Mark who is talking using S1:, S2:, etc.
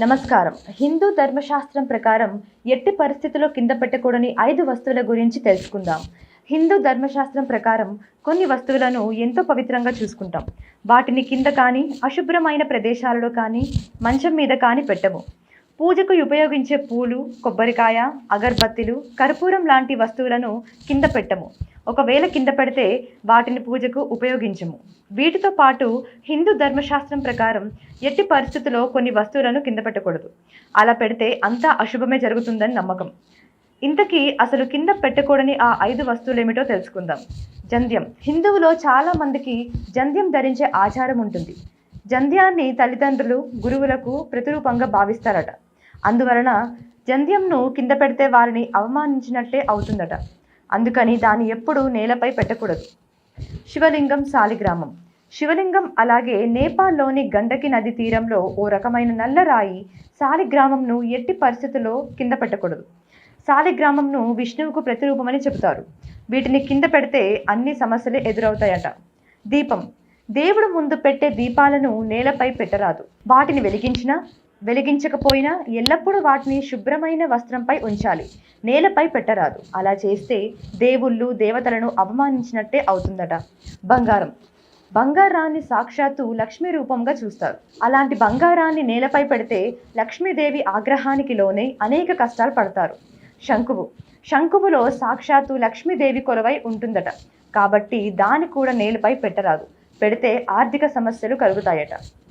S1: నమస్కారం. హిందూ ధర్మశాస్త్రం ప్రకారం ఎట్టి పరిస్థితుల్లో కింద పెట్టకూడని ఐదు వస్తువుల గురించి తెలుసుకుందాం. హిందూ ధర్మశాస్త్రం ప్రకారం కొన్ని వస్తువులను ఎంతో పవిత్రంగా చూసుకుంటాం. వాటిని కింద కానీ అశుభ్రమైన ప్రదేశాలలో కానీ మంచం మీద కానీ పెట్టము. పూజకు ఉపయోగించే పూలు కొబ్బరికాయ అగర్బత్తిలు కర్పూరం లాంటి వస్తువులను కింద పెట్టము. ఒకవేళ కింద పెడితే వాటిని పూజకు ఉపయోగించము. వీటితో పాటు హిందూ ధర్మశాస్త్రం ప్రకారం ఎట్టి పరిస్థితుల్లో కొన్ని వస్తువులను కింద పెట్టకూడదు. అలా పెడితే అంతా అశుభమే జరుగుతుందని నమ్మకం. ఇంతకీ అసలు కింద పెట్టకూడని ఆ ఐదు వస్తువులు ఏమిటో తెలుసుకుందాం. జంధ్యం. హిందువులో చాలా మందికి జంధ్యం ధరించే ఆచారం ఉంటుంది. జంధ్యాన్ని తల్లిదండ్రులు గురువులకు ప్రతిరూపంగా భావిస్తారట. అందువలన జంధ్యంను కింద పెడితే వారిని అవమానించినట్టే అవుతుందట. అందుకని దాన్ని ఎప్పుడూ నేలపై పెట్టకూడదు. శివలింగం సాలిగ్రామం. శివలింగం అలాగే నేపాల్లోని గండకి నది తీరంలో ఓ రకమైన నల్లరాయి సాలిగ్రామంను ఎట్టి పరిస్థితుల్లో కింద పెట్టకూడదు. సాలిగ్రామంను విష్ణువుకు ప్రతిరూపమని చెబుతారు. వీటిని కింద పెడితే అన్ని సమస్యలు ఎదురవుతాయట. దీపం. దేవుడు ముందు పెట్టే దీపాలను నేలపై పెట్టరాదు. వాటిని వెలిగించినా వెలిగించకపోయినా ఎల్లప్పుడూ వాటిని శుభ్రమైన వస్త్రంపై ఉంచాలి. నేలపై పెట్టరాదు. అలా చేస్తే దేవుళ్ళు దేవతలను అవమానించినట్టే అవుతుందట. బంగారం. బంగారాన్ని సాక్షాత్తు లక్ష్మీ రూపంగా చూస్తారు. అలాంటి బంగారాన్ని నేలపై పెడితే లక్ష్మీదేవి ఆగ్రహానికి లోనే అనేక కష్టాలు పడతారు. శంకువు. శంకువులో సాక్షాత్తు లక్ష్మీదేవి కొరవై ఉంటుందట. కాబట్టి దాన్ని కూడా నేలపై పెట్టరాదు. పెడితే ఆర్థిక సమస్యలు కలుగుతాయట.